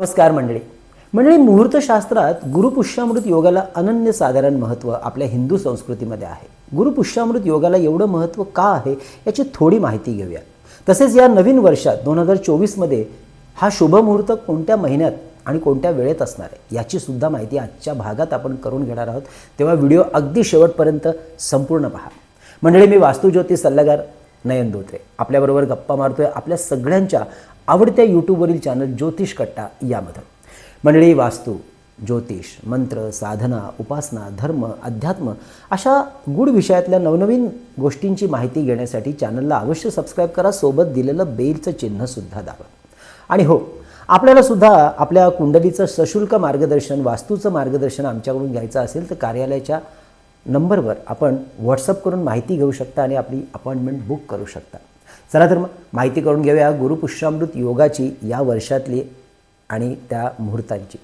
नमस्कार मंडळी. मंडळी मुहूर्तशास्त्रात गुरुपुष्यामृत योगाला अनन्य साधारण महत्त्व आपल्या हिंदू संस्कृतीमध्ये आहे. गुरुपुष्यामृत योगाला एवढं महत्त्व का आहे याची थोडी माहिती घेऊया. तसेच या नवीन वर्षात दोन हजार चोवीसमध्ये हा शुभमुहूर्त कोणत्या महिन्यात आणि कोणत्या वेळेत असणार आहे याची सुद्धा माहिती आजच्या भागात आपण करून घेणार आहोत. तेव्हा व्हिडिओ अगदी शेवटपर्यंत संपूर्ण पहा. मंडळी मी वास्तुज्योती सल्लागार नयन धोत्रे. आपल्याबरोबर गप्पा मारतोय आपल्या सगळ्यांच्या आवडत्या यूट्यूबवरील चॅनल ज्योतिष कट्टा यामध्ये. मंडळी वास्तू ज्योतिष मंत्र साधना उपासना धर्म अध्यात्म अशा गूढ विषयातल्या नवनवीन गोष्टींची माहिती घेण्यासाठी चॅनलला अवश्य सबस्क्राईब करा. सोबत दिलेलं बेलचं चिन्हसुद्धा दाबा. आणि हो आपल्याला सुद्धा आपल्या कुंडलीचं सशुल्क मार्गदर्शन वास्तूचं मार्गदर्शन आमच्याकडून घ्यायचं असेल तर कार्यालयाच्या नंबरवर आपण व्हॉट्सअप करून माहिती घेऊ शकता आणि आपली अपॉइंटमेंट बुक करू शकता. चला तर मग माहिती करून घेऊया गुरुपुष्यामृत योगाची या वर्षातली आणि त्या मुहूर्तांची.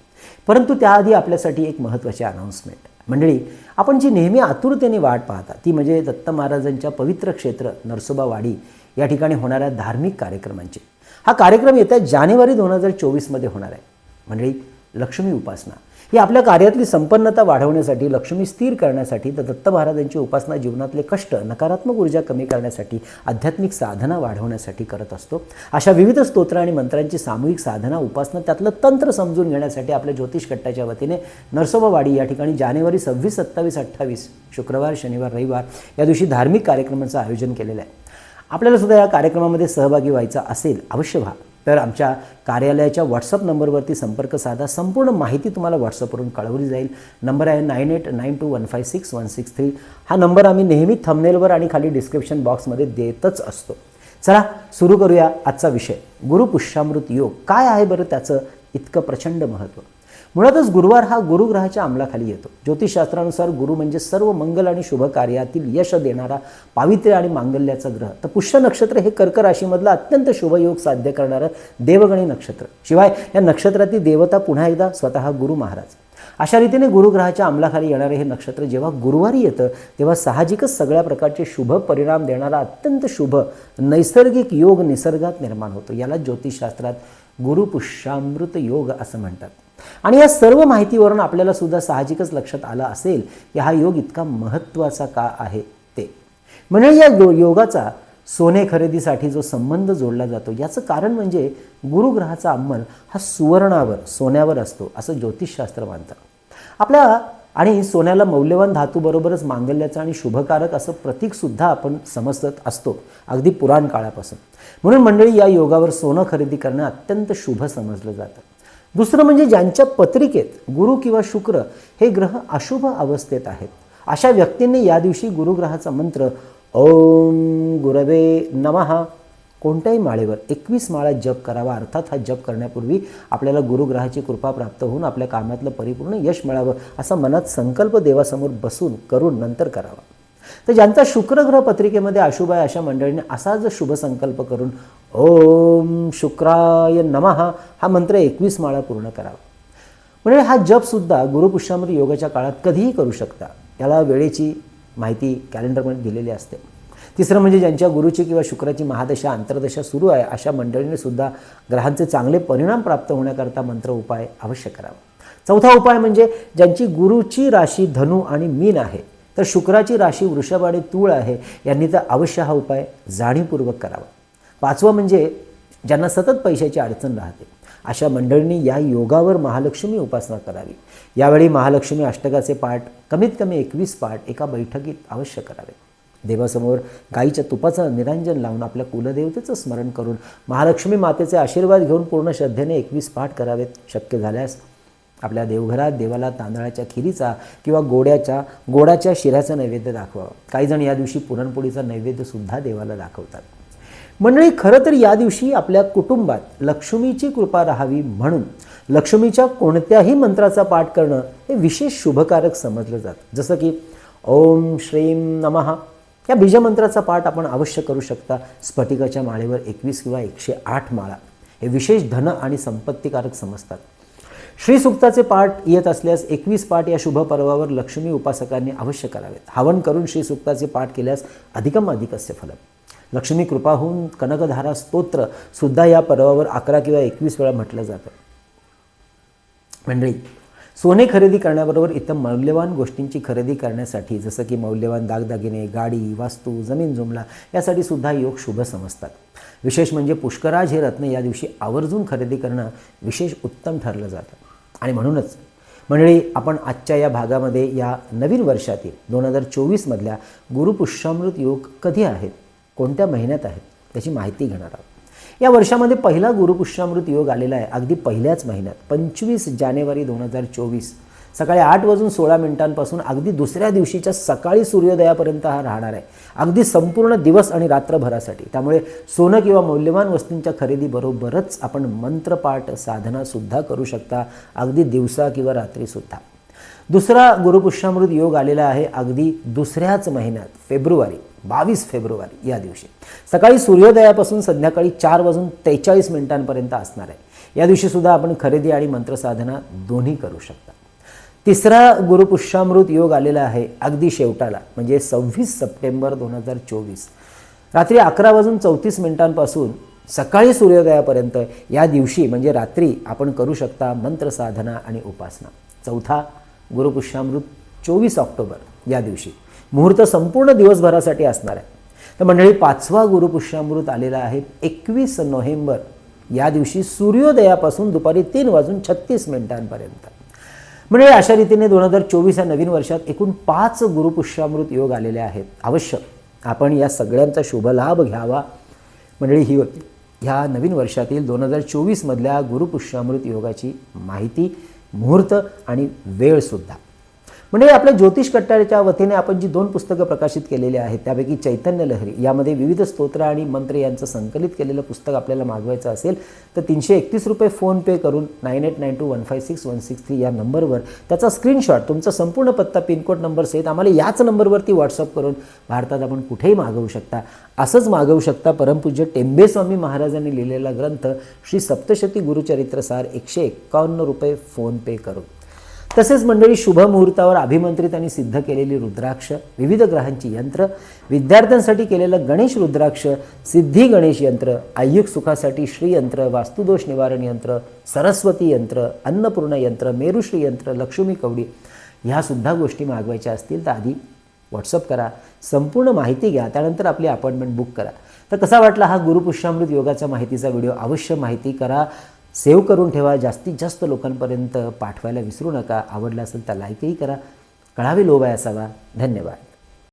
परंतु त्याआधी आपल्यासाठी एक महत्त्वाची अनाऊन्समेंट मंडळी आपण जी नेहमी आतुरतेने वाट पाहता ती म्हणजे दत्त महाराजांच्या पवित्र क्षेत्र नरसोबावाडी या ठिकाणी होणाऱ्या धार्मिक कार्यक्रमांची. हा कार्यक्रम येत्या जानेवारी दोन हजार चोवीसमध्ये होणार आहे. मंडळी लक्ष्मी उपासना. ही आपल्या कार्यातली संपन्नता वाढवण्यासाठी लक्ष्मी स्थिर करण्यासाठी तर दत्त महाराजांची उपासना जीवनातले कष्ट नकारात्मक ऊर्जा कमी करण्यासाठी आध्यात्मिक साधना वाढवण्यासाठी करत असतो. अशा विविध स्तोत्र आणि मंत्रांची सामूहिक साधना उपासना त्यातलं तंत्र समजून घेण्यासाठी आपल्या ज्योतिष कट्टाच्या वतीने नरसोबावाडी या ठिकाणी जानेवारी सव्वीस सत्तावीस अठ्ठावीस शुक्रवार शनिवार रविवार या दिवशी धार्मिक कार्यक्रमाचं आयोजन केलेलं आहे. आपल्याला सुद्धा या कार्यक्रमामध्ये सहभागी व्हायचा असेल अवश्य व्हा. तर आमच्या कार्यालयाच्या व्हॉट्सअप नंबरवरती संपर्क साधा. संपूर्ण माहिती तुम्हाला व्हॉट्सअपवरून कळवली जाईल. नंबर आहे nine eight nine two one five six one six three हा नंबर आम्ही नेहमी थंबनेलवर आणि खाली डिस्क्रिप्शन बॉक्समध्ये देतच असतो. चला सुरू करूया आजचा विषय. गुरुपुष्यामृत योग. काय आहे बरं त्याचं इतकं प्रचंड महत्त्व मुळातच गुरुवार हा गुरुग्रहाच्या अंमलाखाली येतो. ज्योतिषशास्त्रानुसार गुरु म्हणजे सर्व मंगल आणि शुभ कार्यातील यश देणारा पावित्र्य आणि मांगल्याचा ग्रह. तर पुष्य नक्षत्र हे कर्क राशीमधलं अत्यंत शुभयोग साध्य करणारं देवगणी नक्षत्र. शिवाय या नक्षत्रातील देवता पुन्हा एकदा स्वतः गुरु महाराज. अशा रीतीने गुरुग्रहाच्या अंमलाखाली येणारे हे नक्षत्र जेव्हा गुरुवारी येतं तेव्हा साहजिकच सगळ्या प्रकारचे शुभ परिणाम देणारा अत्यंत शुभ नैसर्गिक योग निसर्गात निर्माण होतो. याला ज्योतिषशास्त्रात गुरुपुष्यामृत योग असं म्हणतात. आणि या सर्व माहितीवरून आपल्याला सुद्धा साहजिकच लक्षात आलं असेल की हा योग इतका महत्त्वाचा का आहे ते. म्हणजे या योगाचा सोने खरेदीसाठी जो संबंध जोडला जातो याचं कारण म्हणजे गुरुग्रहाचा अंमल हा सुवर्णावर सोन्यावर असतो असं ज्योतिषशास्त्र मानतं. आपल्या आणि सोन्याला मौल्यवान धातूबरोबरच मांगल्याचं आणि शुभकारक असं प्रतीकसुद्धा आपण समजत असतो अगदी पुराण काळापासून. म्हणून मंडळी या योगावर सोनं खरेदी करणं अत्यंत शुभ समजलं जातं. दुसरं म्हणजे ज्यांच्या पत्रिकेत गुरु किंवा शुक्र हे ग्रह अशुभ अवस्थेत आहेत. अशा व्यक्तींनी या दिवशी गुरुग्रहाचा मंत्र ओम गुरवे नमहा कोणत्याही माळेवर एकवीस माळा जप करावा. अर्थात हा जप करण्यापूर्वी आपल्याला गुरुग्रहाची कृपा प्राप्त होऊन आपल्या कामातलं परिपूर्ण यश मिळावं असा मनात संकल्प देवासमोर बसून करून नंतर करावा. तर ज्यांचा शुक्रग्रह पत्रिकेमध्ये अशुभ आहे अशा मंडळीने असा शुभ संकल्प करून ओम शुक्राय नमहा हा मंत्र एकवीस माळा पूर्ण करावा. म्हणजे हा जपसुद्धा गुरुपुष्यामध्ये योगाच्या काळात कधीही करू शकता. याला वेळेची माहिती कॅलेंडरमध्ये दिलेली असते. तिसरं म्हणजे ज्यांच्या गुरुची किंवा शुक्राची महादशा अंतर्दशा सुरू आहे अशा मंडळीने सुद्धा ग्रहांचे चांगले परिणाम प्राप्त होण्याकरता मंत्र उपाय अवश्य करावा. चौथा उपाय म्हणजे ज्यांची गुरुची राशी धनु आणि मीन आहे तर शुक्राची राशी वृषभ आणि तूळ आहे यांनी तर अवश्य हा उपाय जाणीवपूर्वक करावा. पाचवं म्हणजे ज्यांना सतत पैशाची अडचण राहते. अशा मंडळींनी या योगावर महालक्ष्मी उपासना करावी. यावेळी महालक्ष्मी अष्टकाचे पाठ कमीत कमी एकवीस पाठ एका बैठकीत अवश्य करावे. देवासमोर गाईच्या तुपाचं निरांजन लावून आपल्या कुलदेवतेचं स्मरण करून महालक्ष्मी मातेचे आशीर्वाद घेऊन पूर्ण श्रद्धेने एकवीस पाठ करावेत. शक्य झाल्यास आपल्या देवघरात देवाला तांदळाच्या खिरीचा किंवा गोड्याच्या गोडाच्या शिऱ्याचा नैवेद्य दाखवावा. काही जण या दिवशी पुरणपोळीचा नैवेद्यसुद्धा देवाला दाखवतात. मंडळी खरं तर या दिवशी आपल्या कुटुंबात लक्ष्मीची कृपा राहावी म्हणून लक्ष्मीच्या कोणत्याही मंत्राचा पाठ करणं हे विशेष शुभकारक समजलं जातं. जसं की ओम श्रीम नमहा या बीजमंत्राचा पाठ आपण अवश्य करू शकता. स्फटिकाच्या माळेवर एकवीस किंवा एकशे आठ माळा हे विशेष धन आणि संपत्तीकारक समजतात. श्रीसुक्ताचे पाठ येत असल्यास एकवीस पाठ या शुभ पर्वावर लक्ष्मी उपासकांनी अवश्य करावेत. हवन करून श्रीसुक्ताचे पाठ केल्यास अधिकम अधिक असे लक्ष्मी कृपा होऊन कनकधारा स्तोत्र सुद्धा या पर्वावर अकरा किंवा एकवीस वेळा म्हटलं जातं. मंडळी सोने खरेदी करण्याबरोबर इतर मौल्यवान गोष्टींची खरेदी करण्यासाठी जसं की मौल्यवान दागदागिने गाडी वास्तू जमीन जुमला यासाठी सुद्धा योग शुभ समजतात. विशेष म्हणजे पुष्कराज हे रत्न या दिवशी आवर्जून खरेदी करणं विशेष उत्तम ठरलं जातं. आणि म्हणूनच मंडळी आपण आजच्या या भागामध्ये या नवीन वर्षातील दोन हजार चोवीसमधल्या गुरुपुष्यामृत योग कधी आहेत? कोणत्या महिन्यात आहेत त्याची माहिती घेणार आहोत. या वर्षामध्ये पहिला गुरुपुष्यामृत योग आलेला आहे अगदी पहिल्याच महिन्यात पंचवीस जानेवारी दोन हजार चोवीस. सकाळी आठ वाजून सोळा मिनिटांपासून अगदी दुसऱ्या दिवशीच्या सकाळी सूर्योदयापर्यंत हा राहणार आहे. अगदी संपूर्ण दिवस आणि रात्रभरासाठी. त्यामुळे सोनं किंवा मौल्यवान वस्तूंच्या खरेदीबरोबरच आपण मंत्रपाठ साधनासुद्धा करू शकता अगदी दिवसा किंवा रात्रीसुद्धा दुसरा गुरुपुष्यामृत योग आलेला आहे अगदी दुसऱ्याच महिन्यात फेब्रुवारी. बावीस फेब्रुवारी या दिवशी. सकाळी सूर्योदयापासून संध्याकाळी चार वाजून त्रेचाळीस मिनिटांपर्यंत असणार आहे. या दिवशी सुद्धा आपण खरेदी आणि मंत्रसाधना दोन्ही करू शकता. तिसरा गुरुपुष्यामृत योग आलेला आहे अगदी शेवटाला म्हणजे सव्वीस सप्टेंबर दोन हजार चोवीस. रात्री अकरा वाजून चौतीस मिनिटांपासून सकाळी सूर्योदयापर्यंत या दिवशी म्हणजे रात्री आपण करू शकता मंत्रसाधना आणि उपासना. चौथा गुरुपुष्यामृत चोवीस ऑक्टोबर या दिवशी. मुहूर्त संपूर्ण दिवसभरासाठी असणार आहे. तर मंडळी पाचवा गुरुपुष्यामृत आलेला आहे. एकवीस नोव्हेंबर या दिवशी सूर्योदयापासून दुपारी तीन वाजून छत्तीस मिनिटांपर्यंत. म्हणजे अशा रीतीने दोन हजार चोवीस या नवीन वर्षात एकूण पाच गुरुपुष्यामृत योग आलेले आहेत. अवश्य आपण या सगळ्यांचा शुभ लाभ घ्यावा. मंडळी ही होती ह्या नवीन वर्षातील दोन हजार चोवीसमधल्या गुरुपुष्यामृत योगाची माहिती मुहूर्त आणि वेळसुद्धा म्हणजे आपल्या ज्योतिष कट्टाळच्या वतीने आपण जी दोन पुस्तकं प्रकाशित केलेली आहेत त्यापैकी चैतन्य लहरी यामध्ये विविध स्तोत्र आणि मंत्र यांचं संकलित केलेलं पुस्तक आपल्याला मागवायचं असेल तर तीनशे एकतीस रुपये फोनपे करून nine eight nine two one five six one six three या नंबरवर त्याचा स्क्रीनशॉट तुमचा संपूर्ण पत्ता पिनकोड नंबर सहित आम्हाला याच नंबरवरती व्हॉट्सअप करून भारतात आपण कुठेही मागवू शकता. असंच मागवू शकता परमपूज्य टेंबे स्वामी महाराजांनी लिहिलेला ग्रंथ श्री सप्तशती गुरुचरित्रसार एकशे एक्कावन्न रुपये फोनपे करून. तसेच मंडळी शुभ मुहूर्तावर अभिमंत्रित आणि सिद्ध केलेली रुद्राक्ष विविध ग्रहांची यंत्र विद्यार्थ्यांसाठी केलेलं गणेश रुद्राक्ष सिद्धी गणेश यंत्र आयुक सुखासाठी श्रीयंत्र वास्तुदोष निवारण यंत्र सरस्वती यंत्र अन्नपूर्ण यंत्र मेरुश्री यंत्र लक्ष्मी कवडी ह्यासुद्धा गोष्टी मागवायच्या असतील तर आधी व्हॉट्सअप करा संपूर्ण माहिती घ्या त्यानंतर आपली अपॉइंटमेंट बुक करा. तर कसा वाटला हा गुरुपुष्यामृत योगाचा माहितीचा व्हिडिओ? अवश्य माहिती करा. सेव्ह करून ठेवा जास्तीत जास्त लोकांपर्यंत पाठवायला विसरू नका. आवडला असेल तर लाईकही करा. कळावे लोबाय असावा. धन्यवाद.